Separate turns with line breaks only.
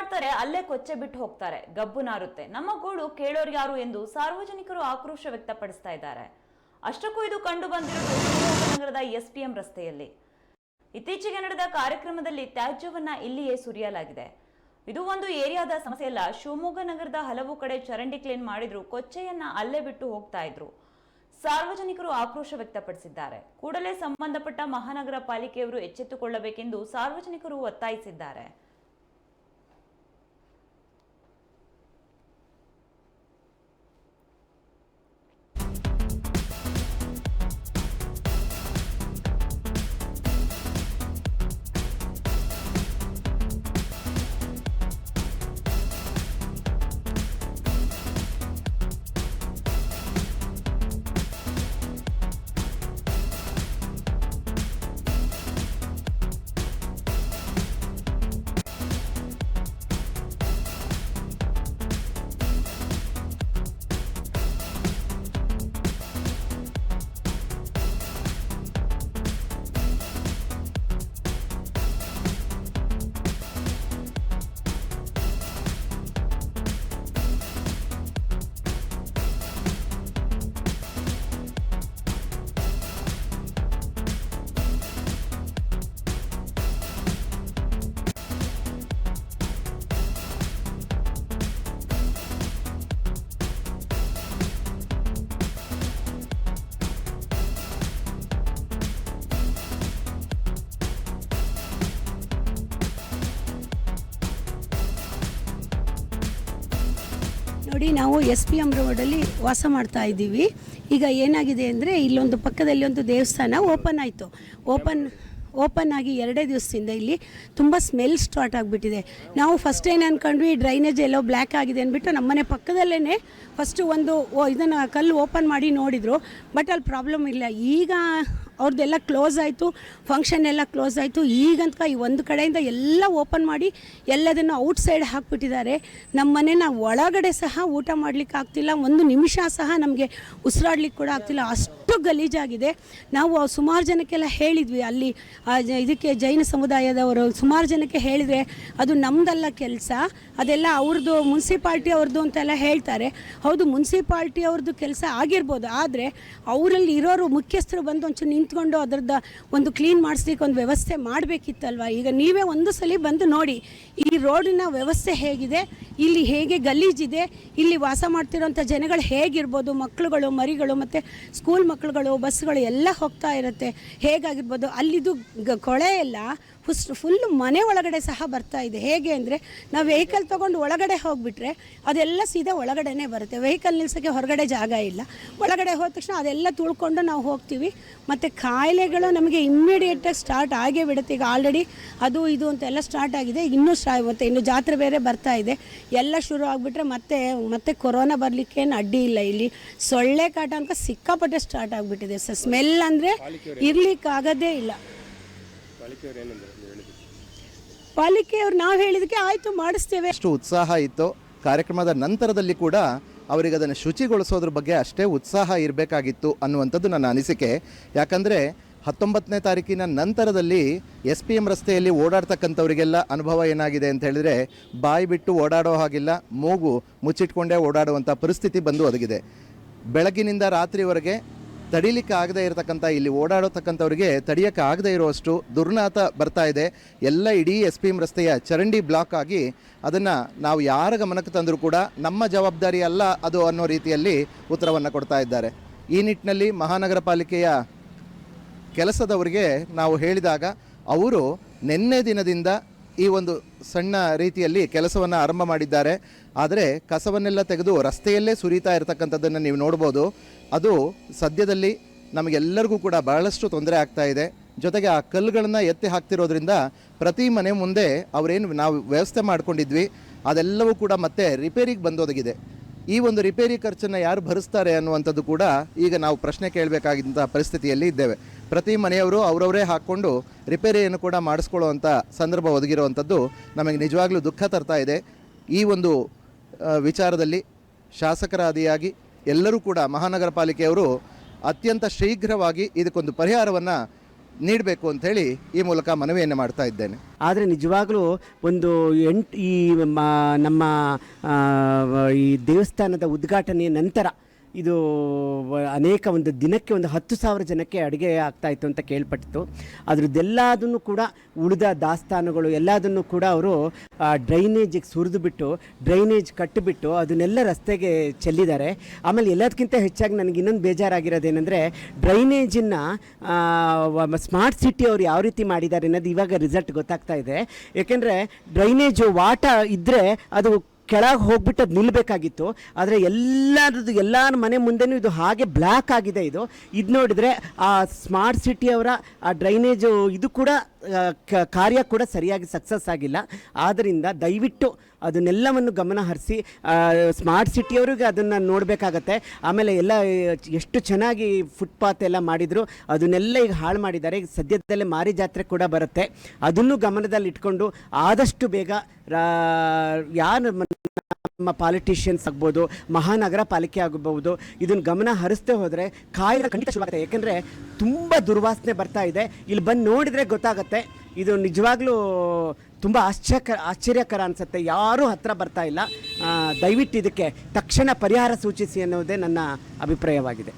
ಮಾಡ್ತಾರೆ, ಅಲ್ಲೇ ಕೊಚ್ಚೆ ಬಿಟ್ಟು ಹೋಗ್ತಾರೆ, ಗಬ್ಬು ನಾರುತ್ತೆ. ನಮ್ಮ ಗೋಳು ಕೇಳೋರು ಯಾರು ಎಂದು ಸಾರ್ವಜನಿಕರು ಆಕ್ರೋಶ ವ್ಯಕ್ತಪಡಿಸ್ತಾ ಇದ್ದಾರೆ. ಅಷ್ಟಕ್ಕೂ ಇದು ಕಂಡು ಶಿವಮೊಗ್ಗ ನಗರದ ಎಸ್ಪಿಎಂ ರಸ್ತೆಯಲ್ಲಿ. ಇತ್ತೀಚೆಗೆ ನಡೆದ ಕಾರ್ಯಕ್ರಮದಲ್ಲಿ ತ್ಯಾಜ್ಯವನ್ನ ಇಲ್ಲಿಯೇ ಸುರಿಯಲಾಗಿದೆ. ಇದು ಒಂದು ಏರಿಯಾದ ಸಮಸ್ಯೆ ಅಲ್ಲ. ಶಿವಮೊಗ್ಗ ನಗರದ ಹಲವು ಕಡೆ ಚರಂಡಿ ಕ್ಲೀನ್ ಮಾಡಿದ್ರು, ಕೊಚ್ಚೆಯನ್ನ ಅಲ್ಲೇ ಬಿಟ್ಟು ಹೋಗ್ತಾ ಇದ್ರು. ಸಾರ್ವಜನಿಕರು ಆಕ್ರೋಶ ವ್ಯಕ್ತಪಡಿಸಿದ್ದಾರೆ. ಕೂಡಲೇ ಸಂಬಂಧಪಟ್ಟ ಮಹಾನಗರ ಪಾಲಿಕೆಯವರು ಎಚ್ಚೆತ್ತುಕೊಳ್ಳಬೇಕೆಂದು ಸಾರ್ವಜನಿಕರು ಒತ್ತಾಯಿಸಿದ್ದಾರೆ.
ನೋಡಿ ನಾವು ಎಸ್ ಪಿ ಎಂ ರೋಡಲ್ಲಿ ವಾಸ ಮಾಡ್ತಾ ಇದ್ದೀವಿ. ಈಗ ಏನಾಗಿದೆ ಅಂದರೆ ಇಲ್ಲೊಂದು ಪಕ್ಕದಲ್ಲಿ ಒಂದು ದೇವಸ್ಥಾನ ಓಪನ್ ಆಯಿತು. ಓಪನ್ ಓಪನ್ ಆಗಿ ಎರಡೇ ದಿವಸದಿಂದ ಇಲ್ಲಿ ತುಂಬ ಸ್ಮೆಲ್ ಸ್ಟಾರ್ಟ್ ಆಗಿಬಿಟ್ಟಿದೆ. ನಾವು ಫಸ್ಟ್ ಏನು ಅಂದ್ಕೊಂಡ್ವಿ ಡ್ರೈನೇಜ್ ಎಲ್ಲೋ ಬ್ಲ್ಯಾಕ್ ಆಗಿದೆ ಅಂದ್ಬಿಟ್ಟು ನಮ್ಮನೆ ಪಕ್ಕದಲ್ಲೇ ಫಸ್ಟು ಒಂದು ಇದನ್ನು ಕಲ್ಲು ಓಪನ್ ಮಾಡಿ ನೋಡಿದರು. ಬಟ್ ಅಲ್ಲಿ ಪ್ರಾಬ್ಲಮ್ ಇಲ್ಲ. ಈಗ ಅವ್ರದ್ದೆಲ್ಲ ಕ್ಲೋಸ್ ಆಯಿತು ಫಂಕ್ಷನ್ ಎಲ್ಲ ಕ್ಲೋಸ್ ಆಯಿತು. ಈಗಂತ ಈ ಒಂದು ಕಡೆಯಿಂದ ಎಲ್ಲ ಓಪನ್ ಮಾಡಿ ಎಲ್ಲದನ್ನು ಔಟ್ ಸೈಡ್ ಹಾಕ್ಬಿಟ್ಟಿದ್ದಾರೆ. ನಮ್ಮ ಮನೆನ ಒಳಗಡೆ ಸಹ ಊಟ ಮಾಡಲಿಕ್ಕೆ ಆಗ್ತಿಲ್ಲ, ಒಂದು ನಿಮಿಷ ಸಹ ನಮಗೆ ಉಸಿರಾಡ್ಲಿಕ್ಕೆ ಕೂಡ ಆಗ್ತಿಲ್ಲ. ಅಷ್ಟು ಗಲೀಜಾಗಿದೆ. ನಾವು ಸುಮಾರು ಜನಕ್ಕೆಲ್ಲ ಹೇಳಿದ್ವಿ ಅಲ್ಲಿ ಇದಕ್ಕೆ ಜೈನ ಸಮುದಾಯದವರು ಸುಮಾರು ಜನಕ್ಕೆ ಹೇಳಿದರೆ ಅದು ನಮ್ಮದಲ್ಲ ಕೆಲಸ, ಅದೆಲ್ಲ ಅವ್ರದ್ದು ಮುನ್ಸಿಪಾಲ್ಟಿ ಅವ್ರದ್ದು ಅಂತೆಲ್ಲ ಹೇಳ್ತಾರೆ. ಹೌದು, ಮುನ್ಸಿಪಾಲ್ಟಿ ಅವ್ರದ್ದು ಕೆಲಸ ಆಗಿರ್ಬೋದು, ಆದರೆ ಅವರಲ್ಲಿ ಇರೋರು ಮುಖ್ಯಸ್ಥರು ಬಂದು ಒಂಚೂರು ನಿಂತ್ಕೊಂಡು ಅದ್ರದ್ದು ಒಂದು ಕ್ಲೀನ್ ಮಾಡಿಸ್ಲಿಕ್ಕೆ ಒಂದು ವ್ಯವಸ್ಥೆ ಮಾಡಬೇಕಿತ್ತಲ್ವ? ಈಗ ನೀವೇ ಒಂದು ಸಲ ಬಂದು ನೋಡಿ, ಈ ರೋಡಿನ ವ್ಯವಸ್ಥೆ ಹೇಗಿದೆ? ಇಲ್ಲಿ ಹೇಗೆ ಗಲೀಜಿದೆ ಇಲ್ಲಿ ವಾಸ ಮಾಡ್ತಿರೋಂಥ ಜನಗಳು ಹೇಗಿರ್ಬೋದು? ಮಕ್ಕಳುಗಳು ಮರಿಗಳು ಮತ್ತು ಸ್ಕೂಲ್ ಮಕ್ಕಳುಗಳು ಬಸ್ಗಳು ಎಲ್ಲ ಹೋಗ್ತಾ ಇರುತ್ತೆ. ಹೇಗಾಗಿರ್ಬೋದು? ಅಲ್ಲಿದು ಕೊಳೆ ಎಲ್ಲ ಫುಸ್ ಫುಲ್ಲು ಮನೆ ಒಳಗಡೆ ಸಹ ಬರ್ತಾ ಇದೆ. ಹೇಗೆ ಅಂದರೆ ನಾವು ವೆಹಿಕಲ್ ತೊಗೊಂಡು ಒಳಗಡೆ ಹೋಗಿಬಿಟ್ರೆ ಅದೆಲ್ಲ ಸೀದಾ ಒಳಗಡೆನೇ ಬರುತ್ತೆ. ವೆಹಿಕಲ್ ನಿಲ್ಸೋಕ್ಕೆ ಹೊರಗಡೆ ಜಾಗ ಇಲ್ಲ. ಒಳಗಡೆ ಹೋದ ತಕ್ಷಣ ಅದೆಲ್ಲ ತುಳ್ಕೊಂಡು ನಾವು ಹೋಗ್ತೀವಿ. ಮತ್ತು ಕಾಯಿಲೆಗಳು ನಮಗೆ ಇಮ್ಮಿಡಿಯೇಟಾಗಿ ಸ್ಟಾರ್ಟ್ ಆಗೇ ಬಿಡುತ್ತೆ. ಈಗ ಆಲ್ರೆಡಿ ಅದು ಇದು ಅಂತ ಎಲ್ಲ ಸ್ಟಾರ್ಟ್ ಆಗಿದೆ. ಇನ್ನೂ ಸ್ಟಾ ಮತ್ತು ಇನ್ನು ಜಾತ್ರೆ ಬೇರೆ ಬರ್ತಾ ಇದೆ. ಎಲ್ಲ ಶುರು ಆಗಿಬಿಟ್ರೆ ಮತ್ತೆ ಮತ್ತೆ ಕೊರೋನಾ ಬರಲಿಕ್ಕೇನು ಅಡ್ಡಿ ಇಲ್ಲ ಇಲ್ಲಿ. ಸೊಳ್ಳೆ ಕಾಟ ಅಂತ ಸಿಕ್ಕಾಪಟ್ಟೆ ಸ್ಟಾರ್ಟ್ ಆಗಿಬಿಟ್ಟಿದೆ. ಸರ್ ಸ್ಮೆಲ್ ಅಂದರೆ ಇರಲಿಕ್ಕಾಗೋದೇ ಇಲ್ಲ. ಪಾಲಿಕೆಯವ್ರು ನಾವು ಹೇಳಿದಕ್ಕೆ ಆಯಿತು ಮಾಡಿಸ್ತೇವೆ.
ಅಷ್ಟು ಉತ್ಸಾಹ ಇತ್ತು. ಕಾರ್ಯಕ್ರಮದ ನಂತರದಲ್ಲಿ ಕೂಡ ಅವರಿಗೆ ಅದನ್ನು ಶುಚಿಗೊಳಿಸೋದ್ರ ಬಗ್ಗೆ ಅಷ್ಟೇ ಉತ್ಸಾಹ ಇರಬೇಕಾಗಿತ್ತು ಅನ್ನುವಂಥದ್ದು ನನ್ನ ಅನಿಸಿಕೆ. ಯಾಕಂದರೆ ಹತ್ತೊಂಬತ್ತನೇ ತಾರೀಕಿನ ನಂತರದಲ್ಲಿ ಎಸ್ ಪಿ ಎಂ ರಸ್ತೆಯಲ್ಲಿ ಓಡಾಡ್ತಕ್ಕಂಥವರಿಗೆಲ್ಲ ಅನುಭವ ಏನಾಗಿದೆ ಅಂತ ಹೇಳಿದರೆ ಬಾಯಿ ಬಿಟ್ಟು ಓಡಾಡೋ ಹಾಗಿಲ್ಲ ಮೂಗು ಮುಚ್ಚಿಟ್ಕೊಂಡೇ ಓಡಾಡುವಂಥ ಪರಿಸ್ಥಿತಿ ಬಂದು ಒದಗಿದೆ. ಬೆಳಗಿನಿಂದ ರಾತ್ರಿವರೆಗೆ ತಡಿಲಿಕ್ಕೆ ಆಗದೇ ಇರತಕ್ಕಂಥ, ಇಲ್ಲಿ ಓಡಾಡತಕ್ಕಂಥವ್ರಿಗೆ ತಡಿಯೋಕ್ಕೆ ಆಗದೇ ಇರುವಷ್ಟು ದುರ್ನಾತ ಬರ್ತಾ ಇದೆ. ಎಲ್ಲ ಇಡೀ ಎಸ್ ಪಿ ಎಂ ರಸ್ತೆಯ ಚರಂಡಿ ಬ್ಲಾಕ್ ಆಗಿ ಅದನ್ನು ನಾವು ಯಾರ ಗಮನಕ್ಕೆ ತಂದರೂ ಕೂಡ ನಮ್ಮ ಜವಾಬ್ದಾರಿ ಅಲ್ಲ ಅದು ಅನ್ನೋ ರೀತಿಯಲ್ಲಿ ಉತ್ತರವನ್ನು ಕೊಡ್ತಾ ಇದ್ದಾರೆ. ಈ ನಿಟ್ಟಿನಲ್ಲಿ ಮಹಾನಗರ ಪಾಲಿಕೆಯ ಕೆಲಸದವರಿಗೆ ನಾವು ಹೇಳಿದಾಗ ಅವರು ನಿನ್ನೆ ದಿನದಿಂದ ಈ ಒಂದು ಸಣ್ಣ ರೀತಿಯಲ್ಲಿ ಕೆಲಸವನ್ನು ಆರಂಭ ಮಾಡಿದ್ದಾರೆ. ಆದರೆ ಕಸವನ್ನೆಲ್ಲ ತೆಗೆದು ರಸ್ತೆಯಲ್ಲೇ ಸುರಿತಾ ಇರತಕ್ಕಂಥದ್ದನ್ನು ನೀವು ನೋಡ್ಬೋದು. ಅದು ಸದ್ಯದಲ್ಲಿ ನಮಗೆಲ್ಲರಿಗೂ ಕೂಡ ಬಹಳಷ್ಟು ತೊಂದರೆ ಆಗ್ತಾ ಇದೆ. ಜೊತೆಗೆ ಆ ಕಲ್ಲುಗಳನ್ನು ಎತ್ತಿ ಹಾಕ್ತಿರೋದ್ರಿಂದ ಪ್ರತಿ ಮನೆ ಮುಂದೆ ಅವರೇನು ನಾವು ವ್ಯವಸ್ಥೆ ಮಾಡ್ಕೊಂಡಿದ್ವಿ. ಅದೆಲ್ಲವೂ ಕೂಡ ಮತ್ತೆ ರಿಪೇರಿಗೆ ಬಂದೊದಗಿದೆ. ಈ ಒಂದು ರಿಪೇರಿ ಖರ್ಚನ್ನು ಯಾರು ಭರಿಸ್ತಾರೆ ಅನ್ನುವಂಥದ್ದು ಕೂಡ ಈಗ ನಾವು ಪ್ರಶ್ನೆ ಕೇಳಬೇಕಾಗಿದ್ದಂಥ ಪರಿಸ್ಥಿತಿಯಲ್ಲಿ ಇದ್ದೇವೆ. ಪ್ರತಿ ಮನೆಯವರು ಅವರವರೇ ಹಾಕ್ಕೊಂಡು ರಿಪೇರಿಯನ್ನು ಕೂಡ ಮಾಡಿಸ್ಕೊಳ್ಳುವಂಥ ಸಂದರ್ಭ ಒದಗಿರುವಂಥದ್ದು ನಮಗೆ ನಿಜವಾಗ್ಲೂ ದುಃಖ ತರ್ತಾ ಇದೆ. ಈ ಒಂದು ವಿಚಾರದಲ್ಲಿ ಶಾಸಕರಾದಿಯಾಗಿ ಎಲ್ಲರೂ ಕೂಡ ಮಹಾನಗರ ಪಾಲಿಕೆಯವರು ಅತ್ಯಂತ ಶೀಘ್ರವಾಗಿ ಇದಕ್ಕೊಂದು ಪರಿಹಾರವನ್ನು ನೀಡಬೇಕು ಅಂಥೇಳಿ ಈ ಮೂಲಕ ಮನವಿಯನ್ನು ಮಾಡ್ತಾ ಇದ್ದೇನೆ.
ಆದರೆ ನಿಜವಾಗಲೂ ಒಂದು ಎಂಟು ಈ ನಮ್ಮ ಈ ದೇವಸ್ಥಾನದ ಉದ್ಘಾಟನೆಯ ನಂತರ ಇದು ಅನೇಕ ಒಂದು ದಿನಕ್ಕೆ ಒಂದು ಹತ್ತು ಸಾವಿರ ಜನಕ್ಕೆ ಅಡುಗೆ ಆಗ್ತಾ ಇತ್ತು ಅಂತ ಕೇಳ್ಪಟ್ಟಿತ್ತು. ಅದ್ರದ್ದೆಲ್ಲದನ್ನು ಕೂಡ ಉಳಿದ ದಾಸ್ತಾನುಗಳು, ಎಲ್ಲದನ್ನು ಕೂಡ ಅವರು ಡ್ರೈನೇಜಿಗೆ ಸುರಿದು ಬಿಟ್ಟು ಡ್ರೈನೇಜ್ ಕಟ್ಟಿಬಿಟ್ಟು ಅದನ್ನೆಲ್ಲ ರಸ್ತೆಗೆ ಚೆಲ್ಲಿದ್ದಾರೆ. ಆಮೇಲೆ ಎಲ್ಲದಕ್ಕಿಂತ ಹೆಚ್ಚಾಗಿ ನನಗೆ ಇನ್ನೊಂದು ಬೇಜಾರಾಗಿರೋದೇನೆಂದರೆ ಡ್ರೈನೇಜನ್ನು ಸ್ಮಾರ್ಟ್ ಸಿಟಿ ಅವರು ಯಾವ ರೀತಿ ಮಾಡಿದ್ದಾರೆ ಅನ್ನೋದು ಇವಾಗ ರಿಸಲ್ಟ್ ಗೊತ್ತಾಗ್ತಾ ಇದೆ. ಏಕೆಂದರೆ ಡ್ರೈನೇಜು ವಾಟ ಇದ್ದರೆ ಅದು ಕೆಳಗೆ ಹೋಗ್ಬಿಟ್ಟು ಅದು ನಿಲ್ಲಬೇಕಾಗಿತ್ತು ಆದರೆ ಎಲ್ಲರದ್ದು ಎಲ್ಲರ ಮನೆ ಮುಂದೆನೂ ಇದು ಹಾಗೆ ಬ್ಲ್ಯಾಕ್ ಆಗಿದೆ ಇದು. ಇದು ನೋಡಿದರೆ ಆ ಸ್ಮಾರ್ಟ್ ಸಿಟಿಯವರ, ಆ ಡ್ರೈನೇಜು ಇದು ಕೂಡ ಕಾರ್ಯ ಕೂಡ ಸರಿಯಾಗಿ ಸಕ್ಸಸ್ ಆಗಿಲ್ಲ. ಆದ್ದರಿಂದ ದಯವಿಟ್ಟು ಅದನ್ನೆಲ್ಲವನ್ನು ಗಮನ ಹರಿಸಿ ಸ್ಮಾರ್ಟ್ ಸಿಟಿಯವ್ರಿಗೆ ಅದನ್ನು ನೋಡಬೇಕಾಗತ್ತೆ. ಆಮೇಲೆ ಎಲ್ಲ, ಎಷ್ಟು ಚೆನ್ನಾಗಿ ಫುಟ್ಪಾತ್ ಎಲ್ಲ ಮಾಡಿದರು, ಅದನ್ನೆಲ್ಲ ಈಗ ಹಾಳು ಮಾಡಿದ್ದಾರೆ. ಈಗ ಸದ್ಯದಲ್ಲೇ ಮಾರಿ ಜಾತ್ರೆ ಕೂಡ ಬರುತ್ತೆ. ಅದನ್ನು ಗಮನದಲ್ಲಿ ಇಟ್ಕೊಂಡು ಆದಷ್ಟು ಬೇಗ ಯಾರು ನಮ್ಮ ಪಾಲಿಟಿಷಿಯನ್ಸ್ ಆಗ್ಬೋದು, ಮಹಾನಗರ ಪಾಲಿಕೆ ಆಗಬಹುದು ಇದನ್ನು ಗಮನ ಹರಿಸ್ತೇ ಹೋದರೆ ಕಾಯಿಲೆ ಖಂಡಿತ ಶುರುವಾಗುತ್ತೆ. ಯಾಕೆಂದರೆ ತುಂಬ ದುರ್ವಾಸನೆ ಬರ್ತಾ ಇದೆ. ಇಲ್ಲಿ ಬಂದು ನೋಡಿದರೆ ಗೊತ್ತಾಗುತ್ತೆ. ಇದು ನಿಜವಾಗ್ಲೂ ತುಂಬ ಆಶ್ಚರ್ಯ ಆಶ್ಚರ್ಯಕರ ಅನಿಸುತ್ತೆ. ಯಾರೂ ಹತ್ತಿರ ಬರ್ತಾ ಇಲ್ಲ. ದಯವಿಟ್ಟು ಇದಕ್ಕೆ ತಕ್ಷಣ ಪರಿಹಾರ ಸೂಚಿಸಿ ಅನ್ನೋದೇ ನನ್ನ ಅಭಿಪ್ರಾಯವಾಗಿದೆ.